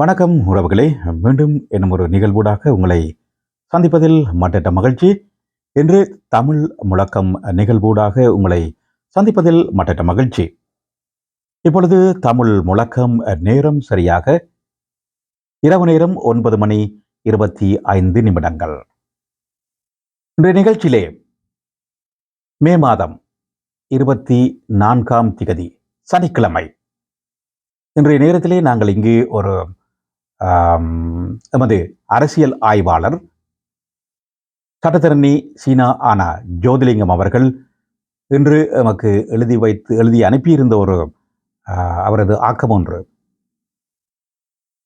வணக்கம் உறவுகளே. மீண்டும் என்னும் ஒரு நிகழ்வூடாக உங்களை சந்திப்பதில் மட்டற்ற மகிழ்ச்சி. இன்று தமிழ் முழக்கம் நிகழ்வூடாக உங்களை சந்திப்பதில் மட்டற்ற மகிழ்ச்சி. இப்பொழுது தமிழ் முழக்கம் நேரம் சரியாக இரவு நேரம் ஒன்பது மணி இருபத்தி ஐந்து நிமிடங்கள். இன்றைய நிகழ்ச்சியிலே மே மாதம் இருபத்தி நான்காம் திகதி சனிக்கிழமை. இன்றைய நேரத்திலே நாங்கள் இங்கு ஒரு எமது அரசியல் ஆய்வாளர் சட்டத்தரணி சீனா ஆனா ஜோதிலிங்கம் அவர்கள் இன்று எமக்கு எழுதி வைத்து எழுதி அனுப்பியிருந்த ஒரு அவரது ஆக்கம் ஒன்று.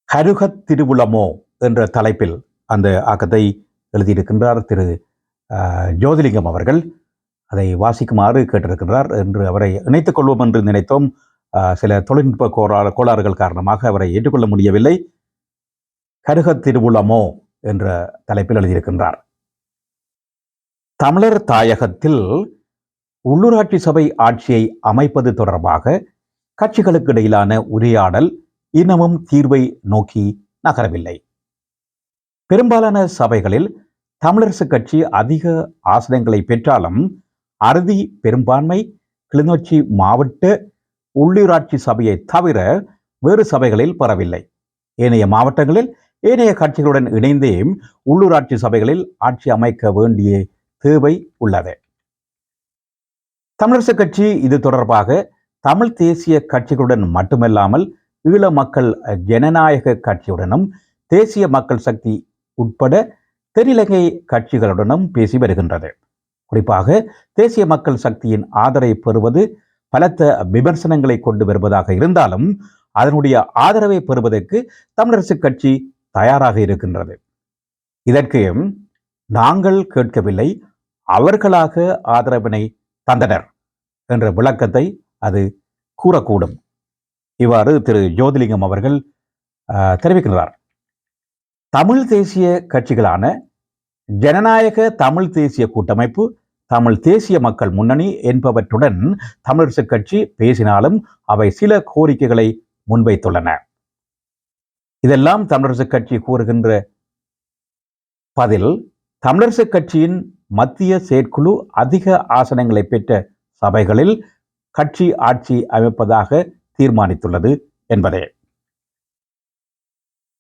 ஹருகத் திருவுளமோ என்ற தலைப்பில் அந்த ஆக்கத்தை எழுதியிருக்கின்றார் திரு ஜோதிலிங்கம் அவர்கள். அதை வாசிக்குமாறு கேட்டிருக்கின்றார் என்று அவரை இணைத்துக் கொள்வோம் என்று நினைத்தோம். சில தொழில்நுட்ப கோளா கோளாறுகள் காரணமாக அவரை ஏற்றுக்கொள்ள முடியவில்லை. கருகத் திருவுளமோ என்ற தலைப்பில் எழுதியிருக்கின்றார். தமிழர் தாயகத்தில் உள்ளூராட்சி சபை ஆட்சியை அமைப்பது தொடர்பாக கட்சிகளுக்கு இடையிலான உரையாடல் இன்னமும் தீர்வை நோக்கி நகரவில்லை. பெரும்பாலான சபைகளில் தமிழரசு கட்சி அதிக ஆசனங்களை பெற்றாலும் அறுதி பெரும்பான்மை கிளிநொச்சி மாவட்ட உள்ளூராட்சி சபையை தவிர வேறு சபைகளில் பெறவில்லை ஏனைய மாவட்டங்களில் ஏனைய கட்சிகளுடன் இணைந்தே உள்ளூராட்சி சபைகளில் ஆட்சி அமைக்க வேண்டிய தேவை உள்ளது. தமிழரசு கட்சி இது தொடர்பாக தமிழ் தேசிய கட்சிகளுடன் மட்டுமல்லாமல் ஈழ மக்கள் ஜனநாயக கட்சியுடனும் தேசிய மக்கள் சக்தி உட்பட தென்னிலங்கை கட்சிகளுடனும் பேசி வருகின்றது. குறிப்பாக தேசிய மக்கள் சக்தியின் ஆதரவை பெறுவது பலத்த விமர்சனங்களை கொண்டு வருவதாக இருந்தாலும் அதனுடைய ஆதரவை பெறுவதற்கு தமிழரசு கட்சி தயாராக இருக்கின்றது. இதற்கு நாங்கள் கேட்கவில்லை அவர்களாக ஆதரவினை தந்தனர் என்ற விளக்கத்தை அது கூறக்கூடும். இவ்வாறு திரு ஜோதிலிங்கம் அவர்கள் ஆஹ், தெரிவிக்கின்றார். தமிழ் தேசிய கட்சிகளான ஜனநாயக தமிழ் தேசிய கூட்டமைப்பு தமிழ் தேசிய மக்கள் முன்னணி என்பவற்றுடன் தமிழரசுக் கட்சி பேசினாலும் அவை சில கோரிக்கைகளை முன்வைத்துள்ளன. இதெல்லாம் தமிழரசு கட்சி கூறுகின்ற பதில் தமிழரசு கட்சியின் மத்திய செயற்குழு அதிக ஆசனங்களை பெற்ற சபைகளில் கட்சி ஆட்சி அமைப்பதாக தீர்மானித்துள்ளது என்பதே.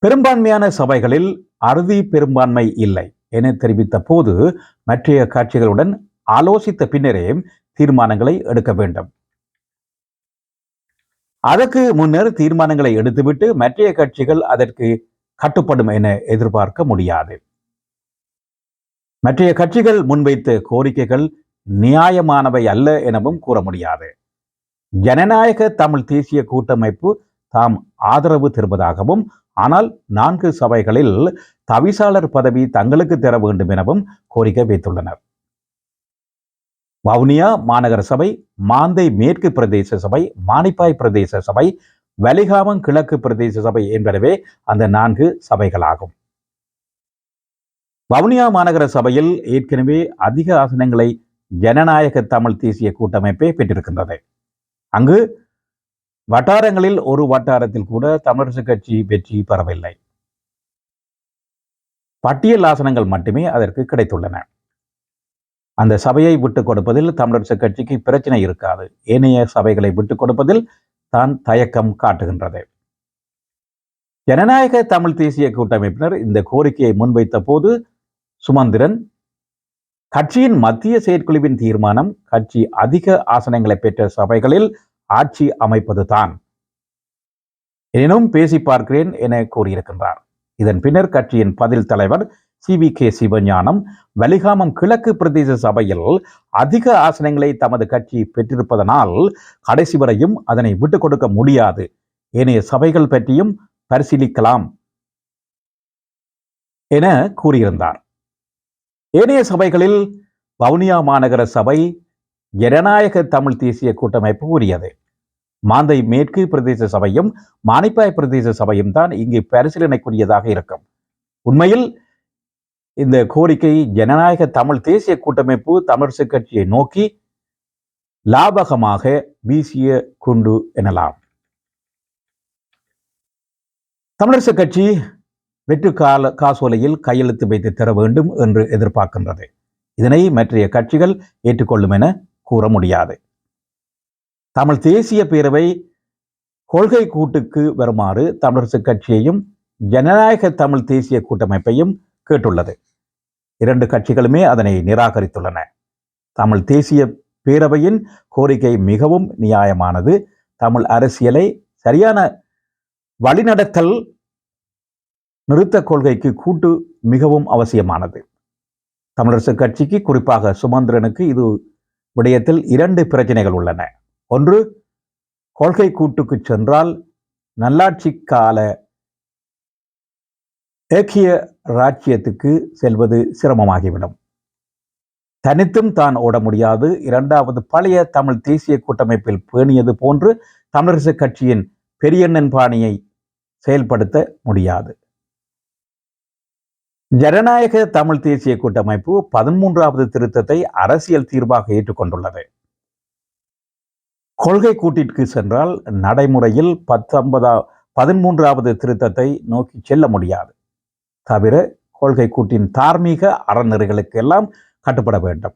பெரும்பான்மையான சபைகளில் அறுதி பெரும்பான்மை இல்லை என தெரிவித்த போது மற்றைய கட்சிகளுடன் ஆலோசித்த பின்னரே தீர்மானங்களை எடுக்க வேண்டும். அதற்கு முன்னர் தீர்மானங்களை எடுத்துவிட்டு மற்றைய கட்சிகள் அதற்கு கட்டுப்படும் என எதிர்பார்க்க முடியாது. மற்றைய கட்சிகள் முன்வைத்த கோரிக்கைகள் நியாயமானவை அல்ல எனவும் கூற முடியாது. ஜனநாயக தமிழ் தேசிய கூட்டமைப்பு தாம் ஆதரவு தருவதாகவும் ஆனால் நான்கு சபைகளில் தவிசாளர் பதவி தங்களுக்கு தர வேண்டும் எனவும் கோரிக்கை வைத்துள்ளனர். வவுனியா மாநகர சபை மாந்தை மேற்கு பிரதேச சபை மானிப்பாய் பிரதேச சபை வலிகாமம் கிழக்கு பிரதேச சபை என்பனவே அந்த நான்கு சபைகளாகும். வவுனியா மாநகர சபையில் ஏற்கனவே அதிக ஆசனங்களை ஜனநாயக தமிழ் தேசிய கூட்டமைப்பே பெற்றிருக்கின்றது. அங்கு வட்டாரங்களில் ஒரு வட்டாரத்தில் கூட தமிழரசு கட்சி வெற்றி பெறவில்லை. பட்டியல் ஆசனங்கள் மட்டுமே அதற்கு கிடைத்துள்ளன. அந்த சபையை விட்டு கொடுப்பதில் தமிழரசு கட்சிக்கு பிரச்சனை இருக்காது. ஏனைய சபைகளை விட்டுக் கொடுப்பதில் தான் தயக்கம் காட்டுகின்றது. ஜனநாயக தமிழ் தேசிய கூட்டமைப்பினர் இந்த கோரிக்கையை முன்வைத்த போது சுமந்திரன் கட்சியின் மத்திய செயற்குழுவின் தீர்மானம் கட்சி அதிக ஆசனங்களை பெற்ற சபைகளில் ஆட்சி அமைப்பது தான். எனினும் பேசி பார்க்கிறேன் என கூறியிருக்கின்றார். இதன் பின்னர் கட்சியின் பதில் தலைவர் C V K Sivagnanam Valikamam கிழக்கு பிரதேச சபையில் அதிக ஆசனங்களை தமது கட்சி பெற்றிருப்பதனால் கடைசி வரையும் அதனை விட்டுக் கொடுக்க முடியாது. ஏனைய சபைகள் பற்றியும் பரிசீலிக்கலாம் என கூறியிருந்தார். ஏனைய சபைகளில் வவுனியா மாநகர சபை ஜனநாயக தமிழ் தேசிய கூட்டமைப்பு கூறியது மாந்தை மேற்கு பிரதேச சபையும் மானிப்பாய் பிரதேச சபையும் தான் இங்கு பரிசீலனைக்குரியதாக இருக்கும். உண்மையில் இந்த கோரிக்கை ஜனநாயக தமிழ் தேசிய கூட்டமைப்பு தமிழரசு கட்சியை நோக்கி லாபகமாக வீசிய குண்டு எனலாம். தமிழரசு கட்சி வெற்று கால காசோலையில் கையெழுத்து வைத்து தர வேண்டும் என்று எதிர்பார்க்கின்றது. இதனை மற்றைய கட்சிகள் ஏற்றுக்கொள்ளும் என கூற முடியாது. தமிழ் தேசிய பேரவை கொள்கை கூட்டுக்கு வருமாறு தமிழரசு கட்சியையும் ஜனநாயக தமிழ் தேசிய கூட்டமைப்பையும் கேட்டுள்ளது. இரண்டு கட்சிகளுமே அதனை நிராகரித்துள்ளன. தமிழ் தேசிய பேரவையின் கோரிக்கை மிகவும் நியாயமானது. தமிழ் அரசியலை சரியான வழிநடத்தல் நிறுத்த கொள்கைக்கு கூட்டு மிகவும் அவசியமானது. தமிழரசு கட்சிக்கு குறிப்பாக சுமந்திரனுக்கு இது விடயத்தில் இரண்டு பிரச்சனைகள் உள்ளன. ஒன்று கொள்கை கூட்டுக்கு சென்றால் நல்லாட்சி கால ஏக்கிய ராஜ்யத்துக்கு செல்வது சிரமமாகிவிடும். தனித்தும் தான் ஓட முடியாது. இரண்டாவது பழைய தமிழ் தேசிய கூட்டமைப்பில் பேணியது போன்று தமிழரசு கட்சியின் பெரியண்ணன் பாணியை செயல்படுத்த முடியாது. ஜனநாயக தமிழ் தேசிய கூட்டமைப்பு பதிமூன்றாவது திருத்தத்தை அரசியல் தீர்வாக ஏற்றுக்கொண்டுள்ளது. கொள்கை கூட்டிற்கு சென்றால் நடைமுறையில் பத்தொன்பதா பதிமூன்றாவது திருத்தத்தை நோக்கி செல்ல முடியாது. தவிர கொள்கை கூட்டின் தார்மீக அறநெறிகளுக்கு எல்லாம் கட்டுப்பட வேண்டும்.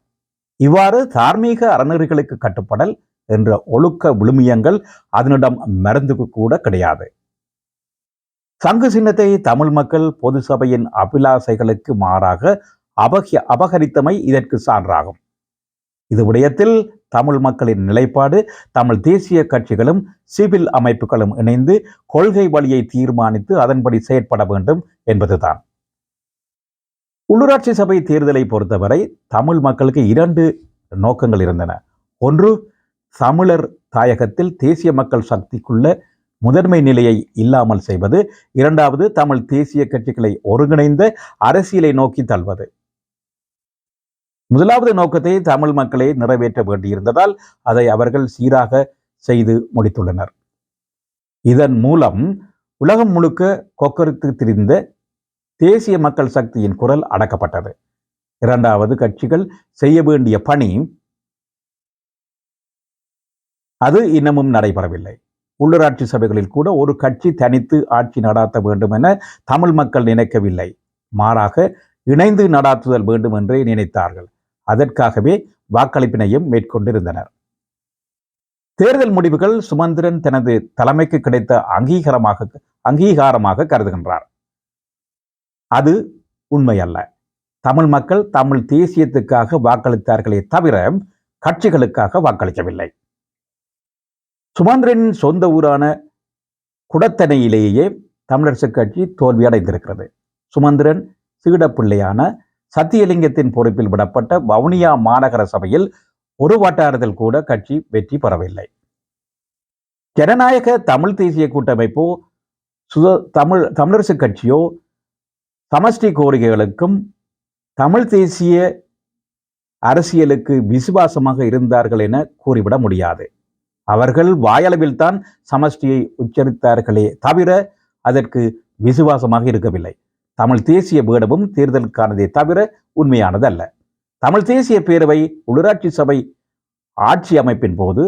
இவ்வாறு தார்மீக அறநெறிகளுக்கு கட்டுப்படல் என்ற ஒழுக்க விழுமியங்கள் அதனிடம் மருந்துக்கு கூட கிடையாது. சங்கு சின்னத்தை தமிழ் மக்கள் பொது சபையின் அபிலாசைகளுக்கு மாறாக அபக அபகரித்தமை இதற்கு சான்றாகும். இது விடயத்தில் தமிழ் மக்களின் நிலைப்பாடு தமிழ் தேசிய கட்சிகளும் சிவில் அமைப்புகளும் இணைந்து கொள்கை வழியை தீர்மானித்து அதன்படி செயற்பட வேண்டும் என்பதுதான். உள்ளூராட்சி சபை தேர்தலை பொறுத்தவரை தமிழ் மக்களுக்கு இரண்டு நோக்கங்கள் இருந்தன. ஒன்று தமிழர் தாயகத்தில் தேசிய மக்கள் சக்திக்குள்ள முதன்மை நிலையை இல்லாமல் செய்வது. இரண்டாவது தமிழ் தேசிய கட்சிகளை ஒருங்கிணைந்த அரசியலை நோக்கி தள்ளுவது. முதலாவது நோக்கத்தை தமிழ் மக்களை நிறைவேற்ற வேண்டியிருந்ததால் அதை அவர்கள் சீராக செய்து முடித்துள்ளனர். இதன் மூலம் உலகம் முழுக்க கொக்கரித்து திரிந்த தேசிய மக்கள் சக்தியின் குரல் அடக்கப்பட்டது. இரண்டாவது கட்சிகள் செய்ய வேண்டிய பணி அது இன்னமும் நடைபெறவில்லை. உள்ளூராட்சி சபைகளில் கூட ஒரு கட்சி தனித்து ஆட்சி நடாத்த வேண்டும் என தமிழ் மக்கள் நினைக்கவில்லை. மாறாக இணைந்து நடாத்துதல் வேண்டும் என்றே நினைத்தார்கள். அதற்காகவே வாக்களிப்பினையும் மேற்கொண்டிருந்தனர். தேர்தல் முடிவுகள் சுமந்திரன் தனது தலைமைக்கு கிடைத்த அங்கீகாரமாக அங்கீகாரமாக கருதுகின்றார். அது உண்மையல்ல. தமிழ் மக்கள் தமிழ் தேசியத்துக்காக வாக்களித்தார்களே தவிர கட்சிகளுக்காக வாக்களிக்கவில்லை. சுமந்திரனின் சொந்த ஊரான குடத்தனையிலேயே தமிழரசு கட்சி தோல்வியடைந்திருக்கிறது. சுமந்திரன் சீடப்பிள்ளையான சத்தியலிங்கத்தின் பொறுப்பில் விடப்பட்ட வவுனியா மாநகர சபையில் ஒரு வட்டாரத்தில் கூட கட்சி வெற்றி பெறவில்லை. ஜனநாயக தமிழ் தேசிய கூட்டமைப்போ சுத தமிழ் தமிழரசு கட்சியோ சமஷ்டி கோரிக்கைகளுக்கும் தமிழ் தேசிய அரசியலுக்கு விசுவாசமாக இருந்தார்கள் என கூறிவிட முடியாது. அவர்கள் வாயளவில் தான் சமஷ்டியை உச்சரித்தார்களே தவிர அதற்கு விசுவாசமாக இருக்கவில்லை. தமிழ் தேசிய வேடமும் தேர்தலுக்கானதே தவிர உண்மையானதல்ல. தமிழ் தேசிய பேரவை உள்ளூராட்சி சபை ஆட்சி அமைப்பின் போது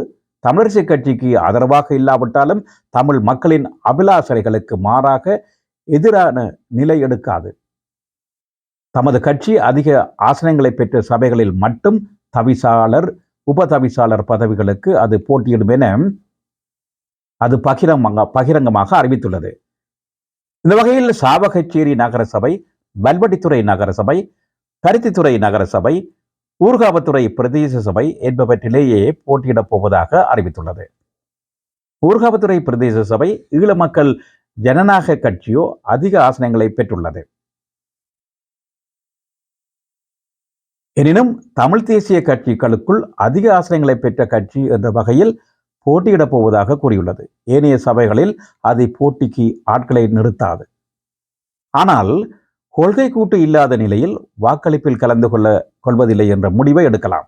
தமிழரசு கட்சிக்கு ஆதரவாக இல்லாவிட்டாலும் தமிழ் மக்களின் அபிலாசைகளுக்கு மாறாக எதிரான நிலை எடுக்காது. தமது கட்சி அதிக ஆசனங்களை பெற்ற சபைகளில் மட்டும் தவிசாளர் உபதவிசாளர் பதவிகளுக்கு அது போட்டியிடும் என அது பகிரங்க பகிரங்கமாக அறிவித்துள்ளது. இந்த வகையில் சாவகச்சேரி நகரசபை வல்வடித்துறை நகரசபை பருத்தித்துறை நகரசபை ஊர்காவத்துறை பிரதேச சபை என்பவற்றிலேயே போட்டியிடப் போவதாக அறிவித்துள்ளது. ஊர்காவத்துறை பிரதேச சபை ஈழ மக்கள் ஜனநாயக கட்சியோ அதிக ஆசனங்களை பெற்றுள்ளது. எனினும் தமிழ் தேசிய கட்சிகளுக்குள் அதிக ஆசனங்களை பெற்ற கட்சி என்ற வகையில் போட்டியிடப் போவதாக கூறியுள்ளது. ஏனைய சபைகளில் அதை போட்டிக்கு ஆட்களை நிறுத்தாது. ஆனால் கொள்கை கூட்டு இல்லாத நிலையில் வாக்களிப்பில் கலந்து கொள்ள கொள்வதில்லை என்ற முடிவை எடுக்கலாம்.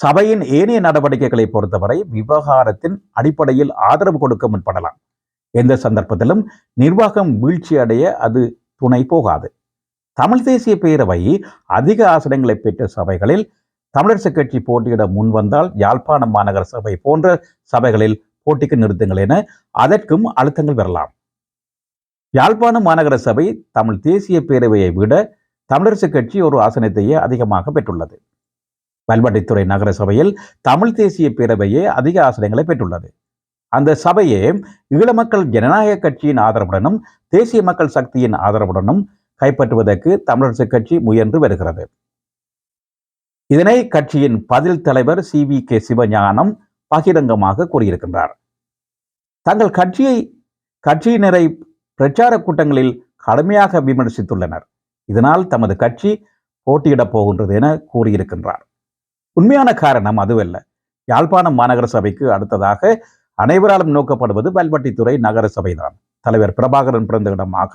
சபையின் ஏனைய நடவடிக்கைகளை பொறுத்தவரை விவகாரத்தின் அடிப்படையில் ஆதரவு கொடுக்க முற்படலாம். எந்த சந்தர்ப்பத்திலும் நிர்வாகம் வீழ்ச்சி அடைய அது துணை போகாது. தமிழ் தேசிய பேரவை அதிக ஆசனங்களை பெற்ற சபைகளில் தமிழரசு கட்சி போட்டியிட முன்வந்தால் யாழ்ப்பாணம் மாநகர சபை போன்ற சபைகளில் போட்டிக்கு நிறுத்துங்கள் என அதற்கும் அழுத்தங்கள் வரலாம். யாழ்ப்பாணம் மாநகர சபை தமிழ் தேசிய பேரவையை விட தமிழரசு கட்சி ஒரு ஆசனத்தையே அதிகமாக பெற்றுள்ளது. வல்வட்டித்துறை நகர சபையில் தமிழ் தேசிய பேரவையே அதிக ஆசனங்களை பெற்றுள்ளது. அந்த சபையே ஈழ மக்கள் ஜனநாயக கட்சியின் ஆதரவுடனும் தேசிய மக்கள் சக்தியின் ஆதரவுடனும் கைப்பற்றுவதற்கு தமிழரசு கட்சி முயன்று வருகிறது. இதனை கட்சியின் பதில் தலைவர் சி வி கே சிவஞானம் பகிரங்கமாக கூறியிருக்கின்றார். தங்கள் கட்சியை கட்சியினரை பிரச்சார கூட்டங்களில் கடுமையாக விமர்சித்துள்ளனர். இதனால் தமது கட்சி போட்டியிடப் போகின்றது என கூறியிருக்கின்றார். உண்மையான காரணம் அதுவல்ல. யாழ்ப்பாணம் மாநகர சபைக்கு அடுத்ததாக அனைவராலும் நோக்கப்படுவது வல்வட்டித்துறை நகர சபைதான் தலைவர் பிரபாகரன் பிறந்த இடமாக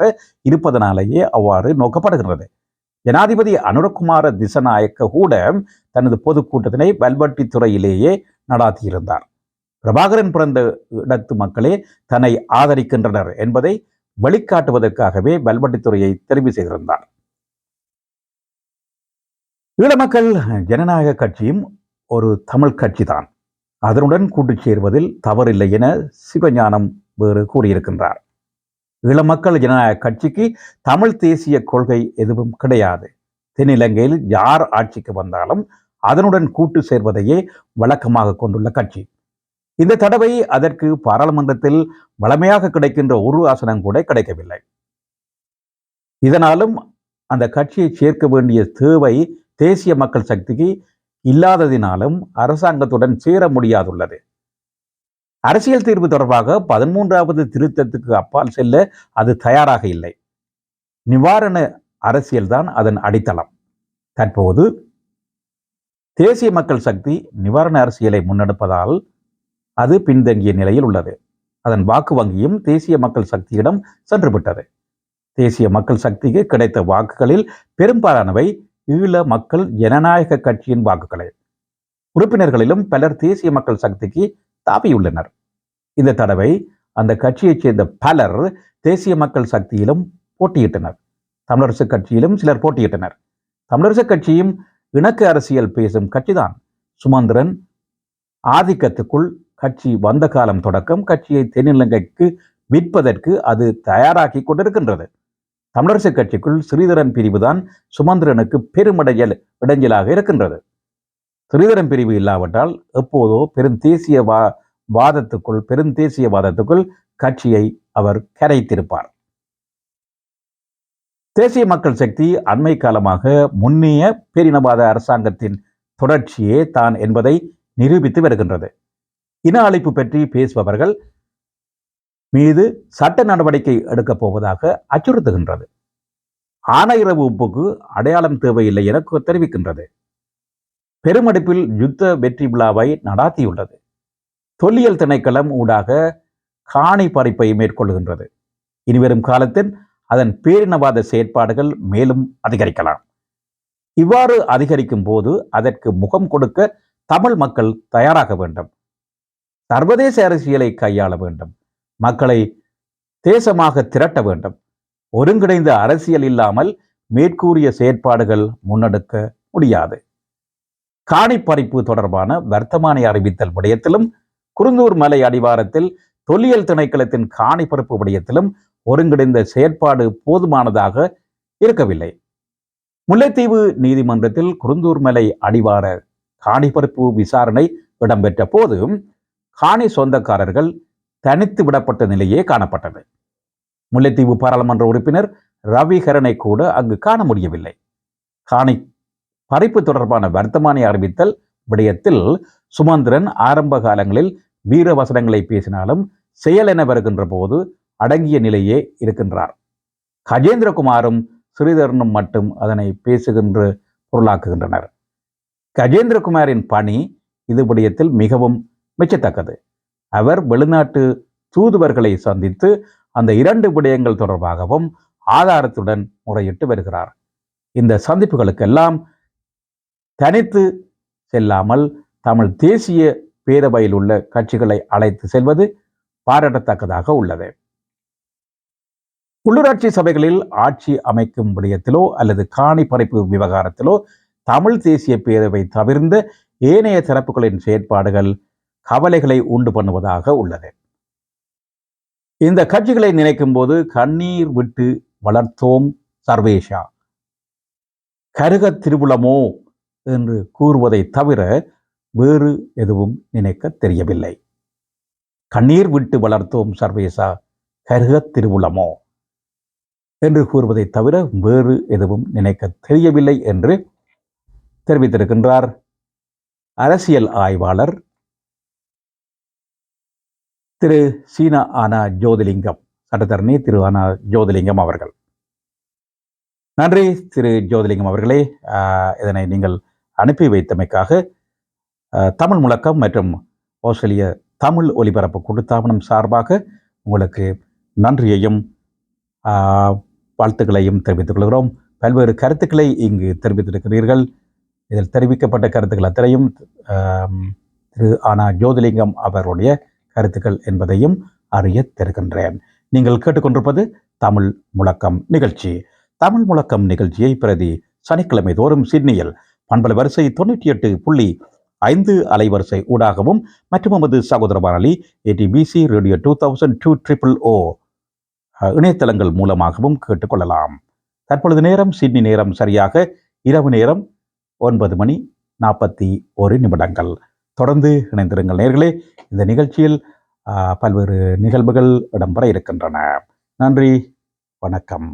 இருப்பதனாலேயே அவ்வாறு நோக்கப்படுகிறது ஜனாதிபதி அனுரகுமார திசநாயக்க கூட தனது பொதுக்கூட்டத்தினை வல்வட்டித்துறையிலேயே நடாத்தியிருந்தார். பிரபாகரன் பிறந்த இடத்து மக்களே தன்னை ஆதரிக்கின்றனர் என்பதை வழிகாட்டுவதற்காகவே வல்வட்டித்துறையை தெரிவு செய்திருந்தார். ஈழமக்கள் ஜனநாயக கட்சியும் ஒரு தமிழ் கட்சிதான். அதனுடன் கூட்டு சேர்வதில் தவறில்லை என சிவஞானம் வேறு கூறியிருக்கின்றார். ஈழமக்கள் ஜனநாயக கட்சிக்கு தமிழ் தேசிய கொள்கை எதுவும் கிடையாது. தென்னிலங்கையில் யார் ஆட்சிக்கு வந்தாலும் அதனுடன் கூட்டு சேர்வதையே வழக்கமாக கொண்டுள்ள கட்சி. இந்த தடவை அதற்கு பாராளுமன்றத்தில் வளமையாக கிடைக்கின்ற ஒரு ஆசனம் கூட கிடைக்கவில்லை. இதனாலும் அந்த கட்சியை சேர்க்க வேண்டிய தேவை தேசிய மக்கள் சக்திக்கு இல்லாததினாலும் அரசாங்கத்துடன் சேர முடியாதுள்ளது. அரசியல் தீர்வு தொடர்பாக பதிமூன்றாவது திருத்தத்துக்கு அப்பால் செல்ல அது தயாராக இல்லை. நிவாரண அரசியல்தான் அதன் அடித்தளம். தற்போது தேசிய மக்கள் சக்தி நிவாரண அரசியலை முன்னெடுப்பதால் அது பின்தங்கிய நிலையில் உள்ளது. அதன் வாக்கு வங்கியும் தேசிய மக்கள் சக்தியிடம் சென்றுவிட்டது தேசிய மக்கள் சக்திக்கு கிடைத்த வாக்குகளில் பெரும்பாலானவை ஈழ மக்கள் ஜனநாயக கட்சியின் வாக்குகளே. உறுப்பினர்களிலும் பலர் தேசிய மக்கள் சக்திக்கு தாவியுள்ளனர். இந்த தடவை அந்த கட்சியைச் சேர்ந்த பலர் தேசிய மக்கள் சக்தியிலும் போட்டியிட்டனர். தமிழரசு கட்சியிலும் சிலர் போட்டியிட்டனர். தமிழரசு கட்சியும் இணக்க அரசியல் பேசும் கட்சிதான். சுமந்திரன் ஆதிக்கத்துக்குள் கட்சி வந்த காலம் தொடக்கம் கட்சியை தென்னிலங்கைக்கு விற்பதற்கு அது தயாராகி கொண்டிருக்கின்றது. தமிழரசு கட்சிக்குள் ஸ்ரீதரன் பிரிவுதான் சுமந்திரனுக்கு பெருமடையல் இடைஞ்சலாக இருக்கின்றது. ஸ்ரீதரன் பிரிவு இல்லாவிட்டால் எப்போதோ பெருந்தேசிய வா வாதத்துக்குள் பெருந்தேசியவாதத்துக்குள் கட்சியை அவர் கரைத்திருப்பார். தேசிய மக்கள் சக்தி அண்மை காலமாக முன்னிய பேரினவாத அரசாங்கத்தின் தொடர்ச்சியே தான் என்பதை நிரூபித்து வருகின்றது. இன அழைப்பு பற்றி பேசுபவர்கள் மீது சட்ட நடவடிக்கை எடுக்கப் போவதாக அச்சுறுத்துகின்றது. ஆணையரவு உப்புக்கு அடையாளம் தேவையில்லை என தெரிவிக்கின்றது. பெருமடுப்பில் யுத்த வெற்றி விழாவை நடாத்தியுள்ளது. தொல்லியல் திணைக்களம் ஊடாக காணி பறிப்பை மேற்கொள்கின்றது இனிவரும் காலத்தில் அதன் பேரினவாத செயற்பாடுகள் மேலும் அதிகரிக்கலாம். இவ்வாறு அதிகரிக்கும் போது அதற்கு முகம் கொடுக்க தமிழ் மக்கள் தயாராக வேண்டும். சர்வதேச அரசியலை கையாள வேண்டும். மக்களை தேசமாக திரட்ட வேண்டும். ஒருங்கிணைந்த அரசியல் இல்லாமல் மேற்கூறிய செயற்பாடுகள் முன்னெடுக்க முடியாது. காணிப்பறிப்பு தொடர்பான வர்த்தமானி அறிவித்தல் விடயத்திலும் குருந்தூர் மலை அடிவாரத்தில் தொல்லியல் திணைக்களத்தின் காணிப்பறிப்பு விடயத்திலும் ஒருங்கிணைந்த செயற்பாடு போதுமானதாக இருக்கவில்லை. முல்லைத்தீவு நீதிமன்றத்தில் குருந்தூர் மலை அடிவார காணிப்பறிப்பு விசாரணை இடம்பெற்ற போது காணி சொந்தக்காரர்கள் தனித்து விடப்பட்ட நிலையே காணப்பட்டது. முல்லைத்தீவு பாராளுமன்ற உறுப்பினர் ரவிகரனை கூட அங்கு காண முடியவில்லை. காணி பறிப்பு தொடர்பான வர்த்தமானி அறிவித்தல் விடயத்தில் சுமந்திரன் ஆரம்ப காலங்களில் வீர வசனங்களை பேசினாலும் செயல் என வருகின்ற போது அடங்கிய நிலையே இருக்கின்றார். கஜேந்திரகுமாரும் ஸ்ரீதரனும் மட்டும் அதனை பேசுகின்ற பொருளாக்குகின்றனர். கஜேந்திரகுமாரின் பணி இது விடயத்தில் மிகவும் மெச்சத்தக்கது. அவர் வெளிநாட்டு தூதுவர்களை சந்தித்து அந்த இரண்டு விடயங்கள் தொடர்பாகவும் ஆதாரத்துடன் முறையிட்டு வருகிறார். இந்த சந்திப்புகளுக்கெல்லாம் தனித்து செல்லாமல் தமிழ் தேசிய பேரவையில் உள்ள கட்சிகளை அழைத்து செல்வது பாராட்டத்தக்கதாக உள்ளது. உள்ளூராட்சி சபைகளில் ஆட்சி அமைக்கும் விடயத்திலோ அல்லது காணி பறிப்பு விவகாரத்திலோ தமிழ் தேசிய பேரவை தவிர்ந்த ஏனைய தரப்புகளின் செயற்பாடுகள் கவலைகளை உண்டு பண்ணுவதாக உள்ளது. இந்த கட்சிகளை நினைக்கும் போது கண்ணீர் விட்டு வளர்த்தோம் சர்வேஷா. கருக திருவுளமோ என்று கூறுவதை தவிர வேறு எதுவும் நினைக்க தெரியவில்லை. கண்ணீர் விட்டு வளர்த்தோம் சர்வேசா கருக திருவுளமோ? என்று கூறுவதை தவிர வேறு எதுவும் நினைக்க தெரியவில்லை என்று தெரிவித்திருக்கின்றார் அரசியல் ஆய்வாளர் திரு. சீனா ஆனா ஜோதிலிங்கம் சட்டத்தரணி திரு. ஆனா ஜோதிலிங்கம் அவர்கள். நன்றி திரு. ஜோதிலிங்கம் அவர்களே. ஆஹ், இதனை நீங்கள் அனுப்பி வைத்தமைக்காக தமிழ் முழக்கம் மற்றும் ஆஸ்திரேலிய தமிழ் ஒலிபரப்பு கூட்டுத்தாபனம் சார்பாக உங்களுக்கு நன்றியையும் வாழ்த்துக்களையும் தெரிவித்துக் கொள்கிறோம். பல்வேறு கருத்துக்களை இங்கு தெரிவித்திருக்கிறீர்கள். இதில் தெரிவிக்கப்பட்ட கருத்துக்கள் அத்தனையும் திரு. ஆனா ஜோதிலிங்கம் அவருடைய கருத்துக்கள் என்பதையும் அறிய தருகின்றேன். நீங்கள் கேட்டுக்கொண்டிருப்பது தமிழ் முழக்கம் நிகழ்ச்சி. தமிழ் முழக்கம் நிகழ்ச்சியை பிரதி சனிக்கிழமை தோறும் சிட்னியில் பண்பல வரிசை தொண்ணூற்றி எட்டு புள்ளி ஐந்து அலைவரிசை ஊடாகவும் மற்றும் நமது சகோதர வானொலி ATBC radio two thousand two triple O இணையதளங்கள் மூலமாகவும் கேட்டுக்கொள்ளலாம். தற்பொழுது நேரம் சிட்னி நேரம் சரியாக இரவு நேரம் ஒன்பது மணி நாற்பத்தி ஒரு நிமிடங்கள். தொடர்ந்து இணைந்திருங்கள் நேர்களே இந்த நிகழ்ச்சியில் பல்வேறு நிகழ்வுகள் இடம்பெற இருக்கின்றன. நன்றி வணக்கம்.